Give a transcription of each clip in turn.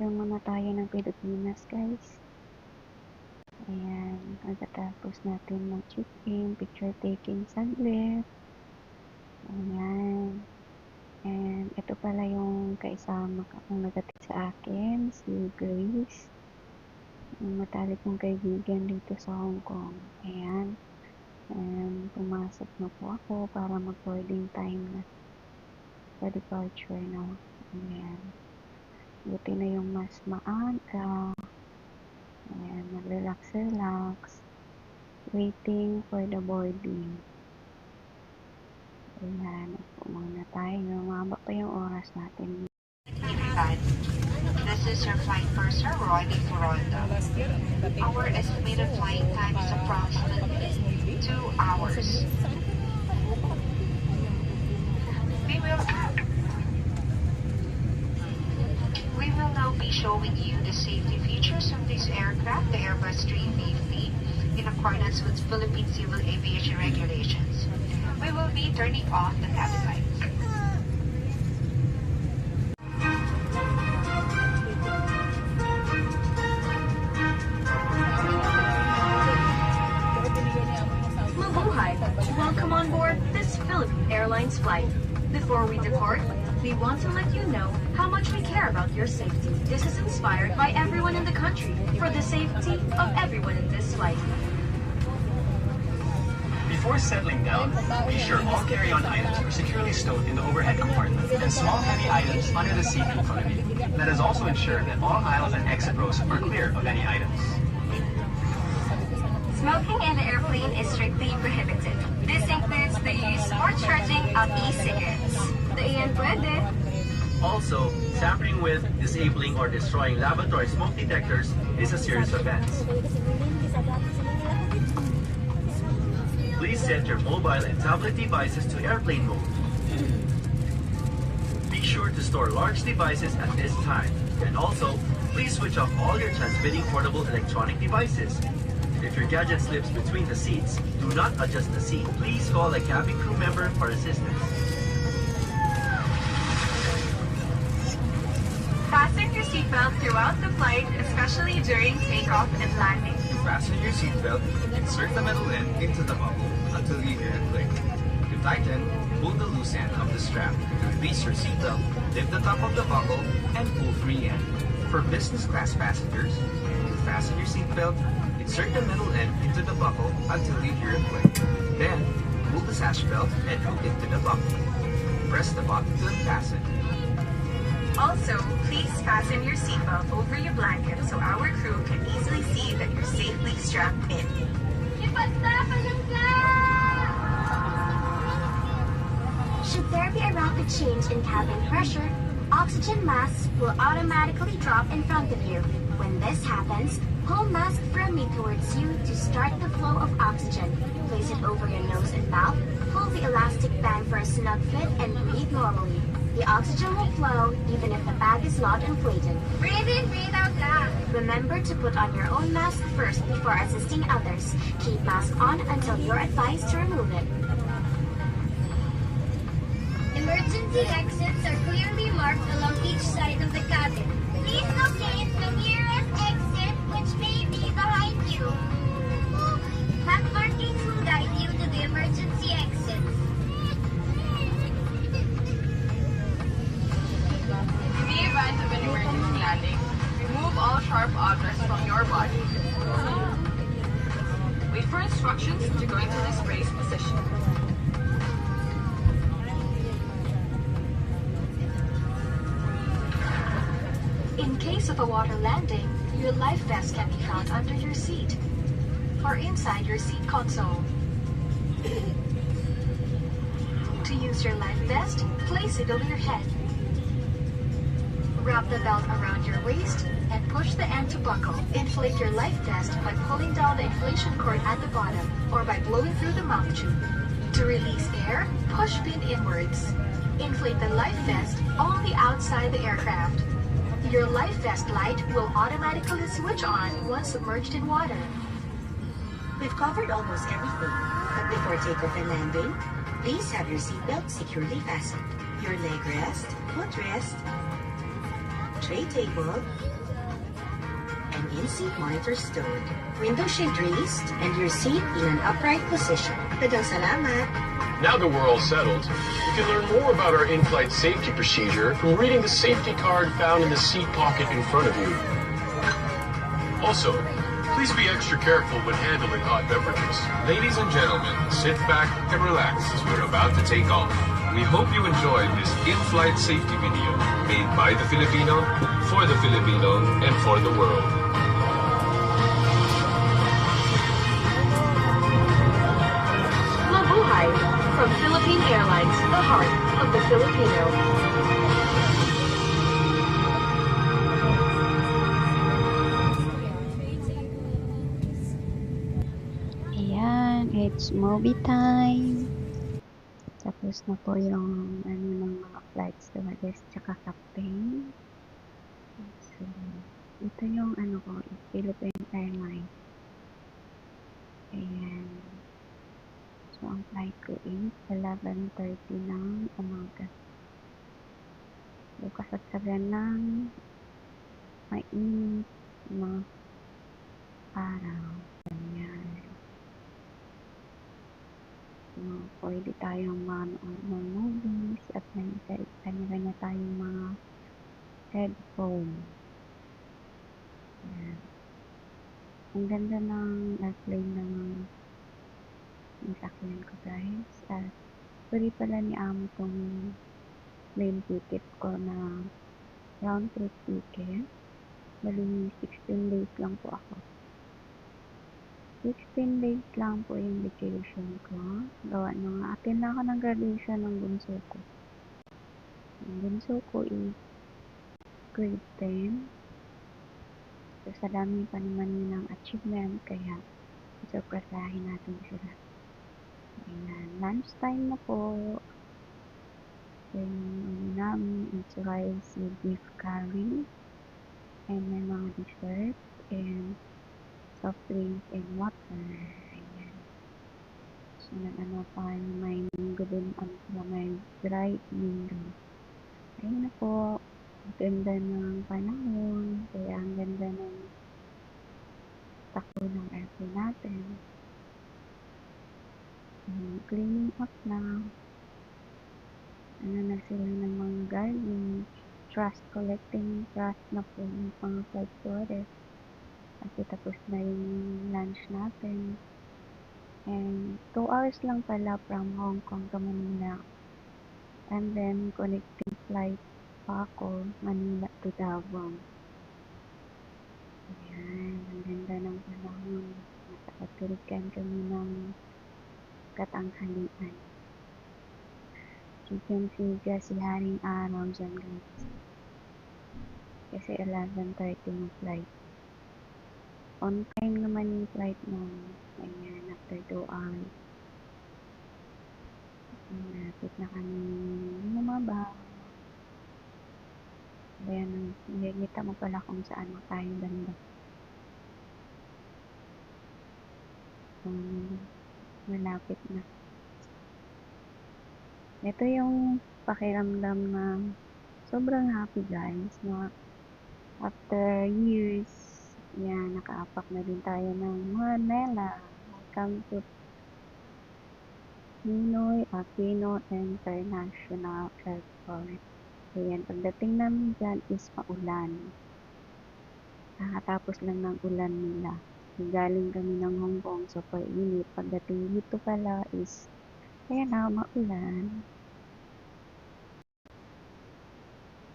Muna tayo ng Pilipinas, guys. Ayan, pagkatapos natin mag-check-in, picture taking saglit. Ayan. And ito pala yung kaisama kong nagatid sa akin, si Grace. Yung matalik kong kaibigan dito sa Hong Kong. Ayan. And pumasok na po ako para mag-boarding time na sa departure na. Ayan. Buti na yung mas maaga. Ayan, mag-relax-relax. Waiting for the boarding. Ayan, upo muna tayo. Mababa pa yung oras natin. This is your flight purser, Roy de Florida. Our estimated flying time is approximately two hours. We will showing you the safety features of this aircraft, the Airbus 350, in accordance with Philippine Civil Aviation regulations. We will be turning off the cabin lights. Welcome on board this Philippine Airlines flight. Before we depart, we want to let you know how much we care about your safety. This is inspired by everyone in the country for the safety of everyone in this flight. Before settling down, be sure all carry-on items are securely stowed in the overhead compartment and small heavy items under the seat in front of you. Let us also ensure that all aisles and exit rows are clear of any items. Smoking in the airplane is strictly prohibited. This includes the use or charging of e-cigarettes. The pwede. Also, tampering with, disabling, or destroying laboratory smoke detectors is a serious offense. Please set your mobile and tablet devices to airplane mode. Be sure to store large devices at this time. And also, please switch off all your transmitting portable electronic devices. If your gadget slips between the seats, do not adjust the seat. Please call a cabin crew member for assistance. Fasten your seatbelt throughout the flight, especially during takeoff and landing. Fasten your seatbelt, insert the metal end into the buckle until you hear a click. To tighten, pull the loose end of the strap. To release your seatbelt, lift the top of the buckle and pull free end. For business class passengers, to fasten your seatbelt, insert the metal end into the buckle until you hear a click. Then, pull the sash belt and hook it to the buckle. Press the button to unfasten. Also, please fasten your seatbelt over your blanket so our crew can easily see that you're safely strapped in. Should there be a rapid change in cabin pressure, oxygen masks will automatically drop in front of you. When this happens, pull mask firmly towards you to start the flow of oxygen. Place it over your nose and mouth, pull the elastic band for a snug fit, and breathe normally. The oxygen will flow even if the bag is not inflated. Breathe in, breathe out loud. Remember to put on your own mask first before assisting others. Keep mask on until you're advised to remove it. Emergency exits are clearly marked along each side of the cabin. Please locate the nearest landing, remove all sharp objects from your body. Wait for instructions to go into this brace position. In case of a water landing, your life vest can be found under your seat or inside your seat console. To use your life vest, place it over your head. Wrap the belt around your waist and push the end to buckle. Inflate your life vest by pulling down the inflation cord at the bottom or by blowing through the mouth tube. To release air, push pin inwards. Inflate the life vest only outside the aircraft. Your life vest light will automatically switch on once submerged in water. We've covered almost everything, but before takeoff and landing, please have your seatbelt securely fastened. Your leg rest, foot rest, tray table, and in-seat monitor stowed. Window shade raised, and your seat in an upright position. Tadang salamat! Now that we're all settled, you can learn more about our in-flight safety procedure from reading the safety card found in the seat pocket in front of you. Also, please be extra careful when handling hot beverages. Ladies and gentlemen, sit back and relax as we're about to take off. We hope you enjoyed this in-flight safety video made by the Filipino, for the Filipino, and for the world. Mabuhay! From Philippine Airlines, the heart of the Filipino. Ayan, it's movie time. Tapos na po yung ano ng mga flight stewardess tsaka captain. So, ito yung ano ko, Philippine Airlines. Ayan. So, ang flight ko is 11.30 ng umaga. So, kasagsagan ng mainit na araw. Ayan. So, pwede tayong manood ng movies at may kanya-kanya tayong mga headphone. Ayan. Ang ganda ng airplane ng nasakyan ko guys. At pwede pala ni Amo tong plane ticket ko na round trip ticket. Bali 16 days lang po ako. 16 days lang po yung vacation ko. Gawa nung atin na ako ng graduation ng bunso ko. Ang bunso ko is grade 10. So, sa dami pa naman yun ng achievement, kaya isurpresahin natin sila. Ayan, lunch time na po. Then, ano namin is rice with beef curry. And may mga dessert. And soft drinks and water. Ayan. So, nag-ano pa, may mango din, ano sila, may dry mango. Ayun na po. Ang ganda ng panahon. Kaya ang ganda ng takbo ng airplane natin. Um, cleaning up na. Ano na sila ng mga garbage. Trust collecting trust na po yung mga flight stewardess. Kasi tapos na yung lunch natin. And 2 hours lang pala from Hong Kong to Manila. And then connecting flight pa ako, Manila to Davao. Ayan, ang ganda ng panahon. Nakakatirikan kami ng katanghalian. Sigang-siga si Haring Araw dyan guys. Kasi 11.30 yung flight. On time naman yung flight mo. Ayan, after 2 hours. Malapit na kami lumaba. Ayan, nakikita mo pala kung saan tayo banda. Um, malapit na. Ito yung pakiramdam na sobrang happy guys. No? After years, yan, nakaapak na din tayo ng Manila. Welcome to Pinoy Aquino International Airport. Ayan, pagdating namin dyan is maulan. Kakatapos lang ng ulan nila. Galing kami ng Hong Kong, so init. Pagdating dito pala is, ayan na, maulan.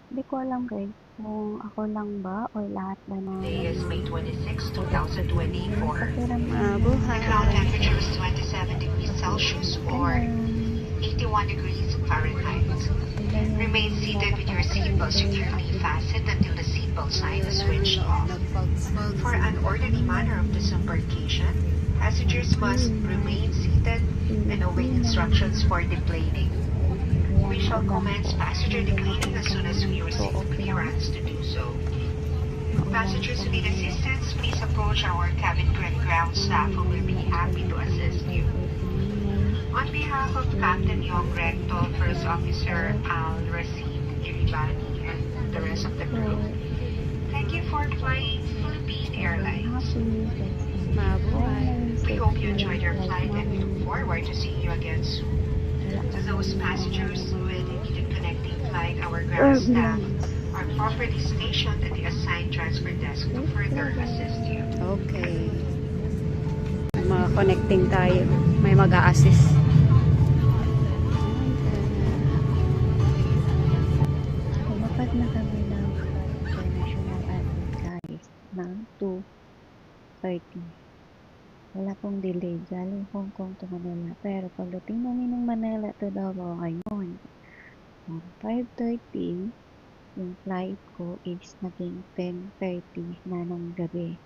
Hindi ko alam guys, kung ako lang ba or lahat ba na Today is May 26, 2024. Pakiram, ah, The ground temperature is 27 degrees Celsius or 81 degrees Fahrenheit. Remain seated with your seatbelt securely fastened until the seatbelt sign is switched off. For an orderly manner of disembarkation, passengers must remain seated and await instructions for deplaning. We shall commence passenger declining as soon as we receive oh. clearance to do so. Passengers who need assistance, please approach our cabin crew and ground staff who will be happy to assist you. On behalf of Captain Yong Recto, First Officer Al Racine Iribani, and the rest of the crew. Thank you for flying Philippine Airlines. We hope you enjoyed your flight and we look forward to seeing you again soon. To those passengers with immediate connecting flight, our ground staff are properly stationed at the assigned transfer desk to further assist you. Okay. May mga connecting tayo. May mag-a-assist. Lumapad na kami ng International Airport guys ng 2.30. Wala pong delay. Galing Hong Kong to Manila. Pero pagdating namin ng Manila to Davao ngayon, um, 5.30, yung flight ko is naging 10.30 na ng gabi.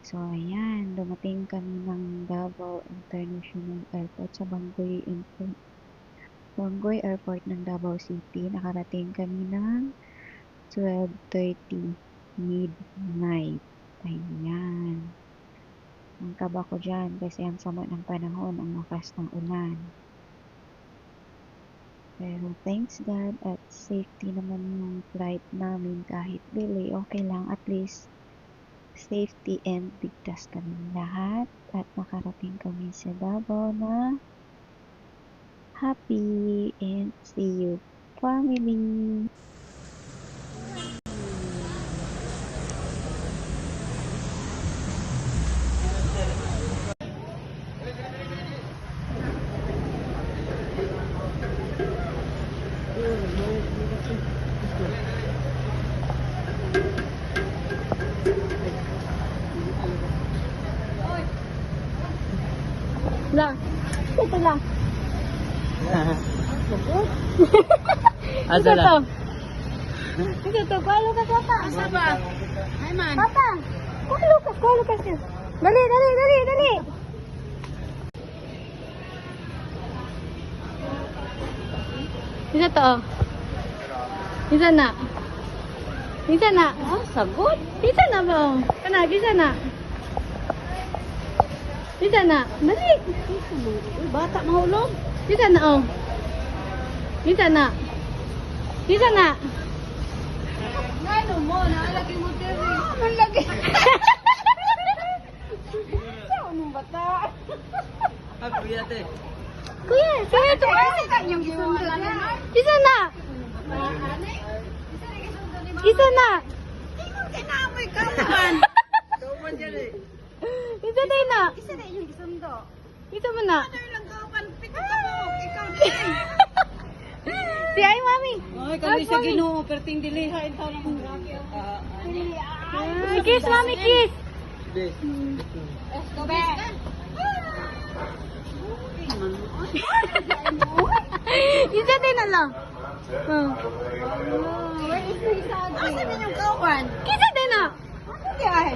So, ayan. Dumating kami ng Davao International Airport sa Bangoy Airport. Bangoy Airport ng Davao City. Nakarating kami ng 12.30 midnight. Ayan. Ang kaba ko dyan kasi ang sama ng panahon, ang lakas ng ulan. Pero thanks God at safety naman yung flight namin kahit delay. Okay lang, at least safety and ligtas kami lahat at nakarating kami sa Davao na happy and see you family. Lang. Ito lang. Asa Ito to. Ito to. Kualo ka papa. Asa ba? Ay man. Papa. Kualo ka. Kualo ka siya. Dali, dali, dali, dali. Isa to. Isa na. Isa na. Oh, sagot. Isa na ba? Kana, isa na. Isa na. Dali. Bata mahulog. Isa na, oh. Isa na. Isa na. Ngano mo, naalagi mo diri. Oh, nalagi. Saan mong bata? Ah, kuya te. Kuya, kuya. Yung gisundo na. Isa na. Isa na. Kinamoy ka man. Kauman dyan eh. Isa na na. Isa na yung gisundo. Isa mo na. Ano lang kawan? Pito ka mo. Ikaw din. Si ay, mami. Ay, kami sa ginoo, perting dilihain tayo ng mga Ah, kiss, mami, kiss. Isa din na lang. Oh. Where is the isagi? Asa na yung kawan? Kisa din na. Ano yan?